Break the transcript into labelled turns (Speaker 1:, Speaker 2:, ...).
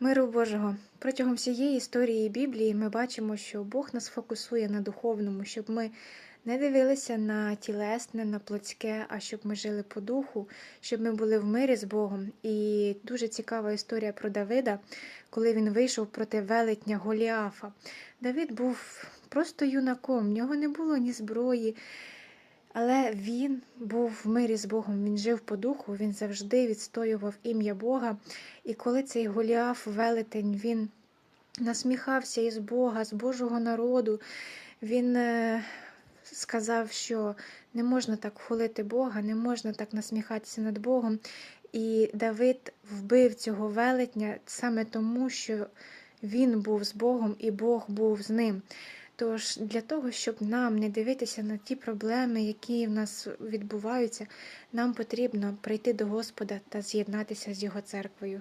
Speaker 1: Миру Божого. Протягом всієї історії Біблії ми бачимо, що Бог нас фокусує на духовному, щоб ми не дивилися на тілесне, на плотське, а щоб ми жили по духу, щоб ми були в мирі з Богом. І дуже цікава історія про Давида, коли він вийшов проти велетня Голіафа. Давид був просто юнаком, в нього не було ні зброї. Але він був в мирі з Богом, він жив по духу, він завжди відстоював ім'я Бога. І коли цей Голіаф, велетень, він насміхався із Бога, з Божого народу, він е, сказав, що не можна так хвалити Бога, не можна так насміхатися над Богом. І Давид вбив цього велетня саме тому, що він був з Богом і Бог був з ним. Тож для того, щоб нам не дивитися на ті проблеми, які в нас відбуваються, нам потрібно прийти до Господа та з'єднатися з Його церквою.